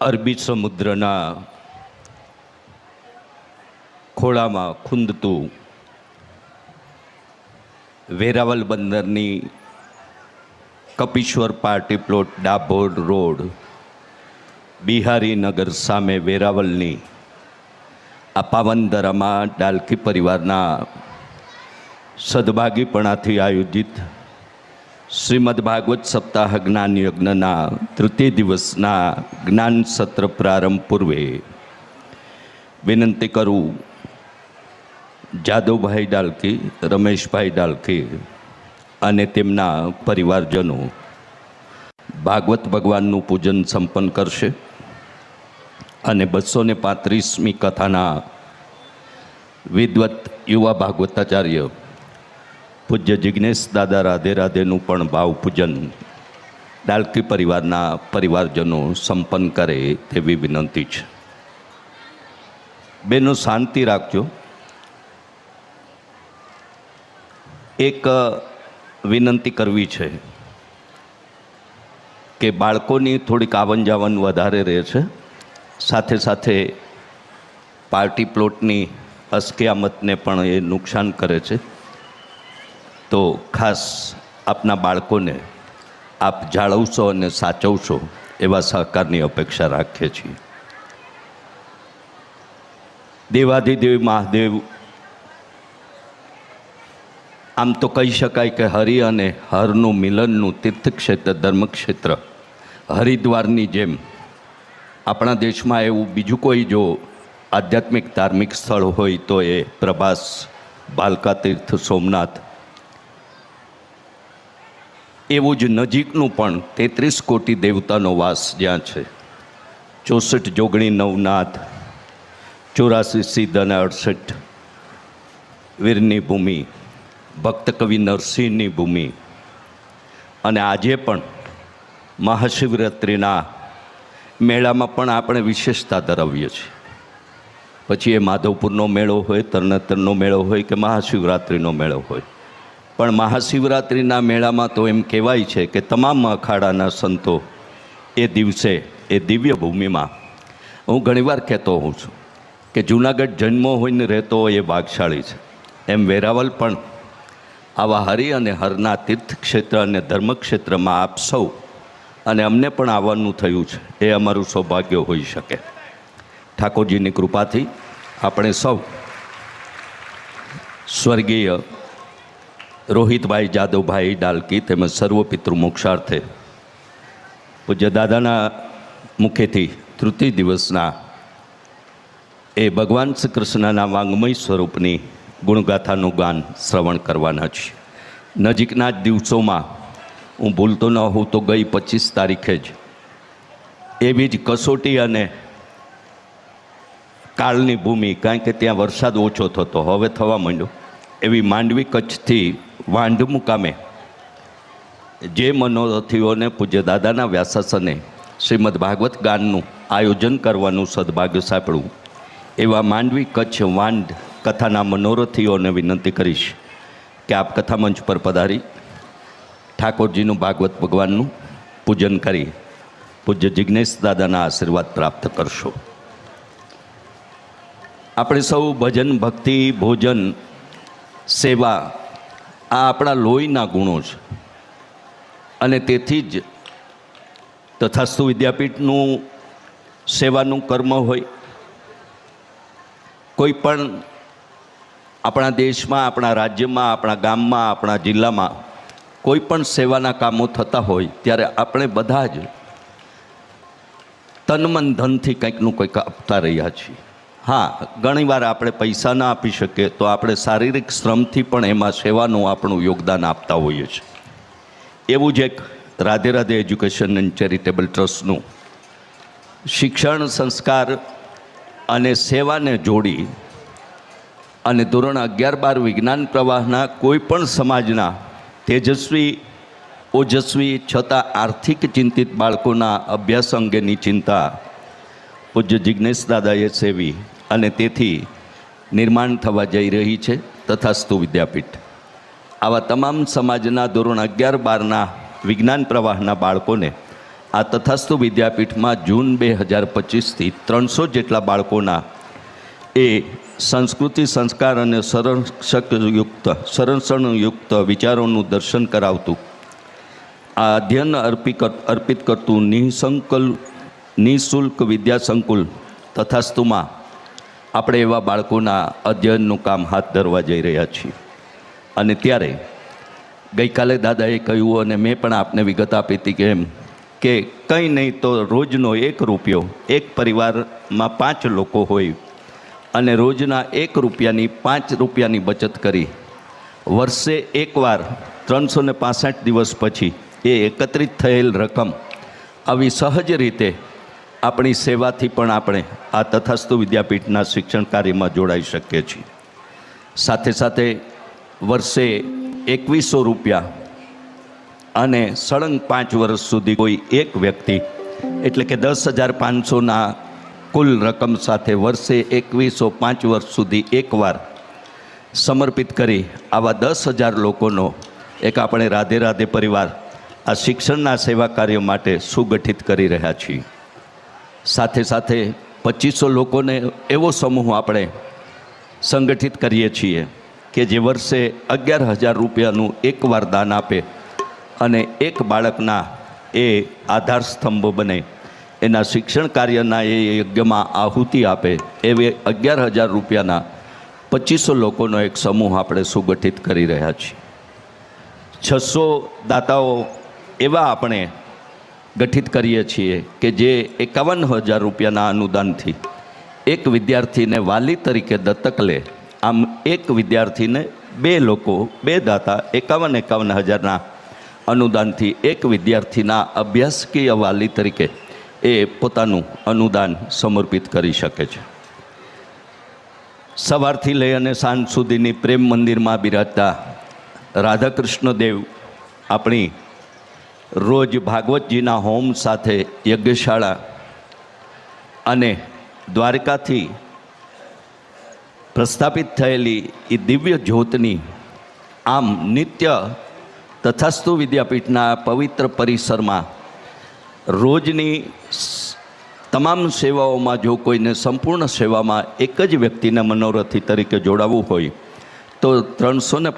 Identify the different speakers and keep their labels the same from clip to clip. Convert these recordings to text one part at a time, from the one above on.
Speaker 1: અરબી સમુદ્રના ખોળામાં ખૂંદતું Veraval બંદરની Kapishwar party plot Dabhor road Biharinagar સામે વેરાવલની આ પાવનદરામાં ડાલકી પરિવારના સદભાગીપણાથી આયોજિત શ્રીમદ ભાગવત સપ્તાહ જ્ઞાન યજ્ઞના તૃતીય દિવસના જ્ઞાન સત્ર પ્રારંભ પૂર્વે વિનંતી કરું જાદવભાઈ ડાલકી રમેશભાઈ ડાલકી અને તેમના પરિવારજનો ભાગવત ભગવાનનું પૂજન સંપન્ન કરશે અને બસો ને પાંત્રીસમી કથાના વિદવત યુવા ભાગવતાચાર્ય પૂજ્ય જિજ્ઞેશ દાદા રાધે રાધેનું પણ ભાવ પૂજન ડાલકી પરિવારના પરિવારજનો સંપન્ન કરે તેવી વિનંતી છે. બેનો શાંતિ રાખજો. એક વિનંતી કરવી છે કે બાળકોની થોડીક આવન જાવન વધારે રહે છે. સાથે સાથે પાર્ટી પ્લોટની અસ્કિયામતને પણ એ નુકસાન કરે છે. તો ખાસ આપના બાળકોને આપ જાળવશો અને સાચવશો એવા સહકારની અપેક્ષા રાખીએ છીએ. દેવાધિદેવ મહાદેવ, આમ તો કહી શકાય કે હરિ અને હરનું મિલનનું તીર્થક્ષેત્ર, ધર્મક્ષેત્ર, હરિદ્વારની જેમ આપણા દેશમાં એવું બીજું કોઈ જો આધ્યાત્મિક ધાર્મિક સ્થળ હોય તો એ પ્રભાસ બાલકા તીર્થ સોમનાથ એવું જ નજીકનું પણ તેત્રીસ કોટી દેવતાનો વાસ જ્યાં છે. ચોસઠ જોગણી નવનાથ, ચોરાસી સિદ્ધ અને અડસઠ વીરની ભૂમિ, ભક્ત કવિ નરસિંહની ભૂમિ. અને આજે પણ મહાશિવરાત્રિના મેળામાં પણ આપણે વિશેષતા ધરાવીએ છીએ. પછી એ માધવપુરનો મેળો હોય, તરણેતરનો મેળો હોય કે મહાશિવરાત્રિનો મેળો હોય. પણ મહાશિવરાત્રિના મેળામાં તો એમ કહેવાય છે કે તમામ અખાડાના સંતો એ દિવસે, એ દિવ્ય ભૂમિમાં. હું ઘણીવાર કહેતો હોઉં છું કે જૂનાગઢ જન્મો હોઈને રહેતો હોય એ ભાગશાળી છે. એમ વેરાવલ પણ આવા હરિ અને હરના તીર્થક્ષેત્ર અને ધર્મક્ષેત્રમાં આપ સૌ અને અમને પણ આવવાનું થયું છે, એ અમારું સૌભાગ્ય હોઈ શકે. ઠાકોરજીની કૃપાથી આપણે સૌ સ્વર્ગીય રોહિતભાઈ જાદવભાઈ ડાલકી તેમજ સર્વ પિતૃ મોક્ષાર્થે પૂજ્ય દાદાના મુખેથી તૃતીય દિવસના એ ભગવાન શ્રી કૃષ્ણના વાંગમય સ્વરૂપની ગુણગાથાનું ગાન શ્રવણ કરવાના છે નજીકના જ દિવસોમાં હું ભૂલતો ન હોઉં તો ગઈ પચીસ તારીખે જ એવી જ કસોટી અને કાળની ભૂમિ, કારણ કે ત્યાં વરસાદ ઓછો થતો, હવે થવા માંડ્યો. એવી માંડવી કચ્છથી વાંઢ મુકામે જે મનોરથીઓને પૂજ્ય દાદાના વ્યાસાસને શ્રીમદ ભાગવત ગાનનું આયોજન કરવાનું સદભાગ્ય સાંપડ્યું. એવા માંડવી કચ્છ વાંઢ કથાના મનોરથીઓને વિનંતી કરીશ કે આપ કથા મંચ પર પધારી, ઠાકોરજીનું ભાગવત ભગવાનનું પૂજન કરી પૂજ્ય જિજ્ઞેશ દાદાના આશીર્વાદ પ્રાપ્ત કરશો. આપણે સૌ ભજન ભક્તિ ભોજન સેવા આ આપણા લોહીના ગુણો છે. અને તેથી જ તથાસ્તુ વિદ્યાપીઠનું સેવાનું કર્મ હોય. કોઈ પણ આપણા દેશમાં, આપણા રાજ્યમાં, આપણા ગામમાં, આપણા જિલ્લામાં કોઈ પણ સેવાના કામો થતા હોય, ત્યારે આપણે બધા જ તન મન ધનથી કંઈકનું કંઈક આપતા રહ્યા છીએ. હા ઘણીવાર આપણે પૈસા ના આપી શકીએ તો આપણે શારીરિક શ્રમથી પણ એમાં સેવાનું આપણું યોગદાન આપતા હોઈએ છીએ. એવું જ એક Radhe Radhe education and charitable ટ્રસ્ટનું શિક્ષણ, સંસ્કાર અને સેવાને જોડી અને ધોરણ અગિયાર બાર વિજ્ઞાન પ્રવાહના કોઈપણ સમાજના તેજસ્વી, ઓજસ્વી છતાં આર્થિક ચિંતિત બાળકોના અભ્યાસ અંગેની ચિંતા પૂજ્ય જિજ્ઞેશ દાદાએ સેવી. અને તેથી નિર્માણ થવા જઈ રહી છે તથાસ્તુ વિદ્યાપીઠ. આવા તમામ સમાજના ધોરણ અગિયાર બારના વિજ્ઞાન પ્રવાહના બાળકોને આ તથાસ્તુ વિદ્યાપીઠમાં જૂન બે હજાર પચીસથી ત્રણસો જેટલા બાળકોના એ સંસ્કૃતિ સંસ્કાર અને સંરક્ષકયુક્ત સંરક્ષણયુક્ત વિચારોનું દર્શન કરાવતું, આ અધ્યયન અર્પિત અર્પિત કરતું નિઃસંકલ, નિઃશુલ્ક વિદ્યાસંકુલ તથાસ્તુમાં આપણે એવા બાળકોના અધ્યયનનું કામ હાથ ધરવા જઈ રહ્યા છીએ. અને ત્યારે ગઈકાલે દાદાએ કહ્યું અને મેં પણ આપને વિગત આપી હતી કે એમ કે કંઈ નહીં તો રોજનો એક રૂપિયો એક પરિવારમાં પાંચ લોકો હોય અને રોજના એક રૂપિયાની પાંચ રૂપિયાની બચત કરી વર્ષે એકવાર ત્રણસો ને દિવસ પછી એ એકત્રિત થયેલ રકમ આવી સહજ રીતે આપણી સેવાથી પણ આપણે આ તથાસ્તુ વિદ્યાપીઠના શિક્ષણ કાર્યમાં જોડાઈ શકીએ છીએ. સાથે સાથે વર્ષે એકવીસો રૂપિયા અને સળંગ પાંચ વર્ષ સુધી કોઈ એક વ્યક્તિ, એટલે કે દસ હજાર પાંચસોના કુલ રકમ સાથે વર્ષે એકવીસો પાંચ વર્ષ સુધી એકવાર સમર્પિત કરી આવા દસ હજાર લોકોનો એક આપણે રાધે રાધે પરિવાર આ શિક્ષણના સેવા કાર્ય માટે સુગઠિત કરી રહ્યા છીએ. સાથે સાથે પચીસો લોકોને એવો સમૂહ આપણે સંગઠિત કરીએ છીએ કે જે વર્ષે અગિયાર હજાર રૂપિયાનું એકવાર દાન આપે અને એક બાળકના એ આધાર સ્તંભ બને. એના શિક્ષણ કાર્યના એ યજ્ઞમાં આહુતિ આપે એવે અગિયાર હજાર રૂપિયાના પચીસો લોકોનો એક સમૂહ આપણે સુગઠિત કરી રહ્યા છીએ. છસો દાતાઓ એવા આપણે ગઠિત કરીએ છીએ કે જે એકાવન હજાર રૂપિયાના અનુદાનથી એક વિદ્યાર્થીને વાલી તરીકે દત્તક લે. આમ એક વિદ્યાર્થીને બે લોકો, બે દાતા એકાવન એકાવન હજારના અનુદાનથી એક વિદ્યાર્થીના અભ્યાસકીય વાલી તરીકે એ પોતાનું અનુદાન સમર્પિત કરી શકે છે. સવારથી લઈ અને સાંજ સુધીની પ્રેમ મંદિરમાં બિરાજતા રાધાકૃષ્ણ દેવ આપણી રોજ ભાગવતજીના હોમ સાથે યજ્ઞશાળા અને દ્વારકાથી પ્રસ્થાપિત થયેલી એ દિવ્ય જ્યોતની આમ નિત્ય તથાસ્તુ વિદ્યાપીઠના પવિત્ર પરિસરમાં રોજની તમામ સેવાઓમાં જો કોઈને સંપૂર્ણ સેવામાં એક જ વ્યક્તિને મનોરથી તરીકે જોડાવવું હોય, તો ત્રણસો ને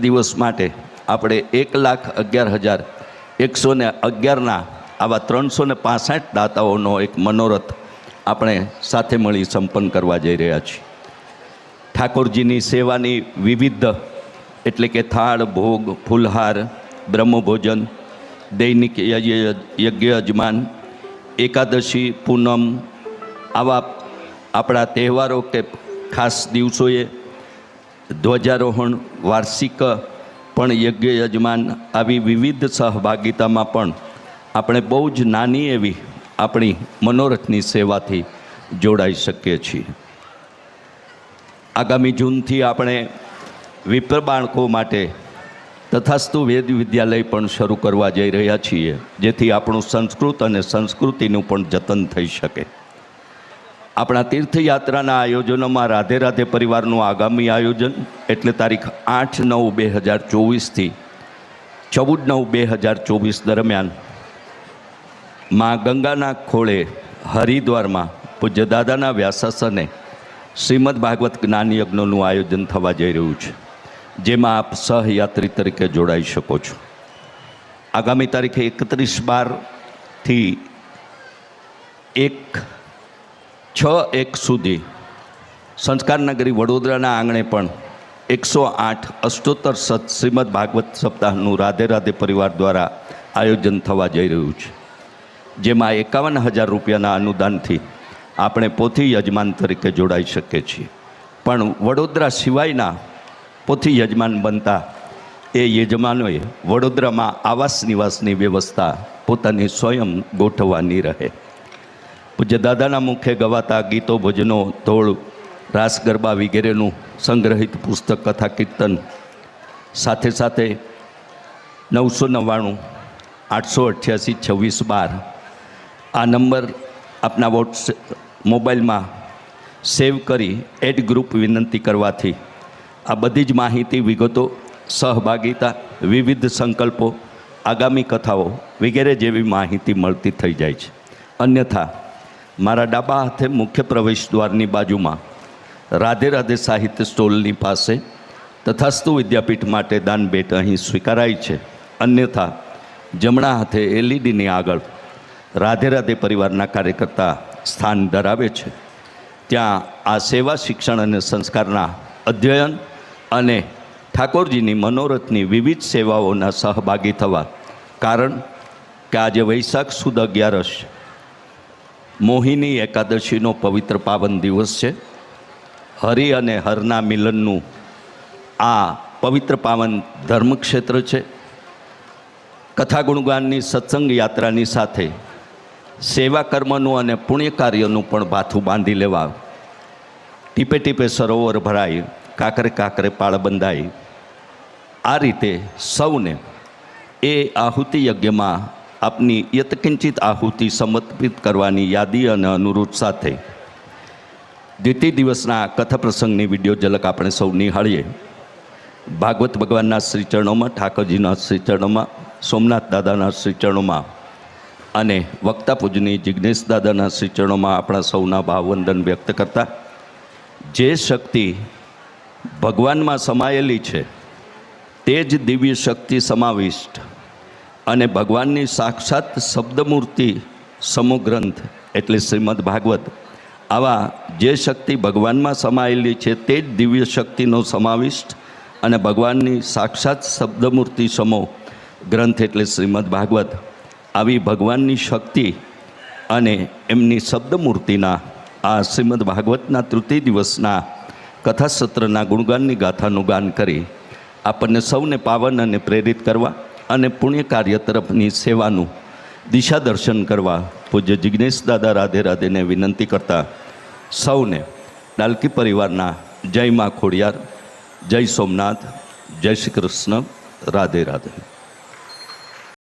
Speaker 1: દિવસ માટે આપણે એક લાખ અગિયાર હજાર એકસો ને અગિયારના આવા ત્રણસો ને પાસઠ દાતાઓનો એક મનોરથ આપણે સાથે મળી સંપન્ન કરવા જઈ રહ્યા છીએ. ઠાકોરજીની સેવાની વિવિધ એટલે કે થાળ, ભોગ, ફૂલહાર, બ્રહ્મભોજન, દૈનિક યજ્ઞ યજમાન, એકાદશી, પૂનમ આવા આપણા તહેવારો કે ખાસ દિવસોએ ધ્વજારોહણ, વાર્ષિક પણ યજ્ઞ યજમાન આવી વિવિધ સહભાગિતામાં પણ આપણે બહુ જ નાની એવી આપણી મનોરથની સેવાથી જોડાઈ શકીએ છીએ. આગામી જૂનથી આપણે વિપ્ર બાળકો માટે તથાસ્તુ વેદ વિદ્યાલય પણ શરૂ કરવા જઈ રહ્યા છીએ, જેથી આપણું સંસ્કૃત અને સંસ્કૃતિનું પણ જતન થઈ શકે. આપણા તીર્થયાત્રાના આયોજનોમાં રાધે રાધે પરિવારનું આગામી આયોજન એટલે તારીખ આઠ નવ બે હજાર ચોવીસથી ચૌદ નવ બે હજાર ચોવીસ દરમિયાનમાં ગંગાના ખોળે હરિદ્વારમાં પૂજ્ય દાદાના વ્યાસાસને શ્રીમદ ભાગવત જ્ઞાન યજ્ઞનું આયોજન થવા જઈ રહ્યું છે, જેમાં આપ સહયાત્રી તરીકે જોડાઈ શકો છો. આગામી તારીખે એકત્રીસ બારથી એક છ એક સુધી. સંસ્કાર નગરી વડોદરાના આંગણે પણ એકસો આઠ અષ્ટોત્તર સત શ્રીમદ ભાગવત સપ્તાહનું રાધે રાધે પરિવાર દ્વારા આયોજન થવા જઈ રહ્યું છે. જેમાં એકાવન હજાર રૂપિયાના અનુદાનથી આપણે પોથી યજમાન તરીકે જોડાઈ શકીએ છીએ. પણ વડોદરા સિવાયના પોથી યજમાન બનતા એ યજમાનોએ વડોદરામાં આવાસ નિવાસની વ્યવસ્થા પોતાની સ્વયં ગોઠવવાની રહે. પૂજ્ય દાદાના મુખે ગવાતા ગીતો, ભજનો, ધોળ, રાસ ગરબા વગેરેનું સંગ્રહિત પુસ્તક, કથા, કીર્તન સાથે સાથે નવસો નવ્વાણું, આઠસો અઠ્યાસી, છવ્વીસ બાર આ નંબર આપના વોટ્સએપ મોબાઈલમાં સેવ કરી એડ ગ્રુપ વિનંતી કરવાથી આ બધી જ માહિતી, વિગતો, સહભાગિતા, વિવિધ સંકલ્પો, આગામી કથાઓ વગેરે જેવી માહિતી મળતી થઈ જાય છે. અન્યથા મારા ડાબા હાથે મુખ્ય પ્રવેશ દ્વારની બાજુમાં રાધે રાધે સાહિત્ય સ્ટોલની પાસે તથાસ્તુ વિદ્યાપીઠ માટે દાન ભેટ અહીં સ્વીકારાય છે. અન્યથા, જમણા હાથે એલઈડીની આગળ રાધે રાધે પરિવારના કાર્યકર્તા સ્થાન ધરાવે છે. ત્યાં આ સેવા, શિક્ષણ અને સંસ્કારના અધ્યયન અને ઠાકોરજીની મનોરથની વિવિધ સેવાઓના સહભાગી થવા કારણ કે આજે વૈશાખ સુદ અગિયારસ મોહિની એકાદશીનો પવિત્ર પાવન દિવસ છે. હરિ અને હરના મિલનનું આ પવિત્ર પાવન ધર્મક્ષેત્ર છે. કથા ગુણગાનની સત્સંગ યાત્રાની સાથે સેવા કર્મનું અને પુણ્ય કાર્યનું પણ ભાથું બાંધી લેવા ટીપે ટીપે સરોવર ભરાય કાકરે કાકરે પાળ બંધાય આ રીતે સૌને એ આહુતિ યજ્ઞમાં આપની યતકિંચિત આહુતિ સમર્પિત કરવાની યાદી અને અનુરોધ સાથે. દ્વિતીય દિવસના કથા પ્રસંગની વીડિયો ઝલક આપણે સૌ નિહાળીએ. ભાગવત ભગવાનના શ્રીચરણોમાં, ઠાકોરજીના શ્રીચરણોમાં, સોમનાથ દાદાના શ્રીચરણોમાં અને વક્તા પૂજની જિજ્ઞેશ દાદાના શ્રીચરણોમાં આપણા સૌના ભાવવંદન વ્યક્ત કરતા. જે શક્તિ ભગવાનમાં સમાયેલી છે, તે જ દિવ્ય શક્તિ સમાવિષ્ટ અને ભગવાનની સાક્ષાત શબ્દમૂર્તિ સમો ગ્રંથ એટલે શ્રીમદ ભાગવત. આવા જે શક્તિ ભગવાનમાં સમાયેલી છે તે જ દિવ્ય શક્તિનો સમાવિષ્ટ અને ભગવાનની સાક્ષાત શબ્દમૂર્તિ સમો ગ્રંથ એટલે શ્રીમદ ભાગવત. આવી ભગવાનની શક્તિ અને એમની શબ્દમૂર્તિના આ શ્રીમદ ભાગવતના તૃતીય દિવસના કથાસત્રના ગુણગાનની ગાથાનું ગાન કરી આપણને સૌને પાવન અને પ્રેરિત કરવા અને પુણ્ય કાર્ય તરફની સેવાનું દિશા દર્શન કરવા પૂજ્ય જિજ્ઞેશ દાદા રાધે રાધેને વિનંતી કરતા સૌને ડાલકી પરિવારના જય મા ખોડિયાર, જય સોમનાથ, જય શ્રી કૃષ્ણ, રાધે રાધે.